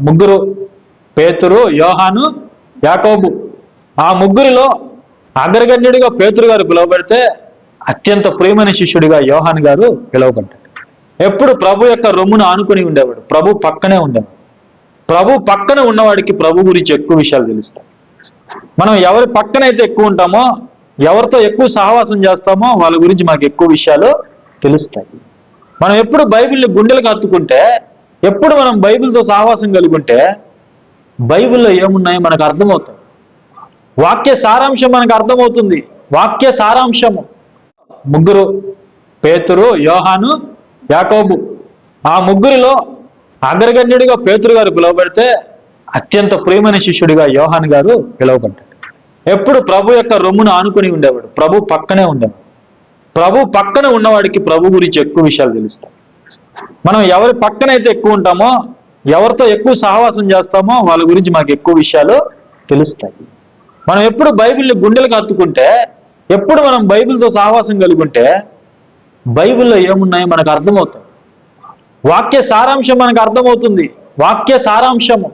ముగ్గురు పేతురు యోహాను యాకోబు. ఆ ముగ్గురిలో అగ్రగణ్యుడిగా పేతురు గారు పిలువబడితే అత్యంత ప్రియమైన శిష్యుడిగా యోహాన్ గారు పిలువబడ్డాడు ఎప్పుడు ప్రభు యొక్క రొమ్మును ఆనుకుని ఉండేవాడు. ప్రభు పక్కనే ఉండేవాడు. ప్రభు పక్కన ఉన్నవాడికి ప్రభు గురించి ఎక్కువ విషయాలు తెలుస్తాయి. మనం ఎవరి పక్కనైతే ఎక్కువ ఉంటామో ఎవరితో ఎక్కువ సహవాసం చేస్తామో వాళ్ళ గురించి మనకు ఎక్కువ విషయాలు తెలుస్తాయి. మనం ఎప్పుడు బైబిల్ని గుండెలకు హత్తుకుంటే ఎప్పుడు మనం బైబిల్తో సహవాసం కలుగుంటే బైబిల్లో ఏమున్నాయో మనకు అర్థమవుతుంది వాక్య సారాంశం మనకు అర్థమవుతుంది. వాక్య సారాంశము. ముగ్గురు పేతురు యోహాను యాకోబు. ఆ ముగ్గురిలో అగ్రగణ్యుడిగా పేతురు గారు పిలువబడితే అత్యంత ప్రియమైన శిష్యుడిగా యోహాన్ గారు పిలువబడ్డాడు ఎప్పుడు ప్రభు యొక్క రొమ్మును ఆనుకుని ఉండేవాడు. ప్రభు పక్కనే ఉండేవాడు. ప్రభు పక్కన ఉన్నవాడికి ప్రభు గురించి ఎక్కువ విషయాలు తెలుస్తాయి. మనం ఎవరి పక్కనైతే ఎక్కువ ఉంటామో ఎవరితో ఎక్కువ సహవాసం చేస్తామో వాళ్ళ గురించి మనకు ఎక్కువ విషయాలు తెలుస్తాయి. మనం ఎప్పుడు బైబిల్ని గుండెలకు హత్తుకుంటే ఎప్పుడు మనం బైబిల్తో సహవాసం కలుగుంటే బైబిల్లో ఏమున్నాయో మనకు అర్థమవుతుంది వాక్య సారాంశం మనకు అర్థమవుతుంది. వాక్య సారాంశము.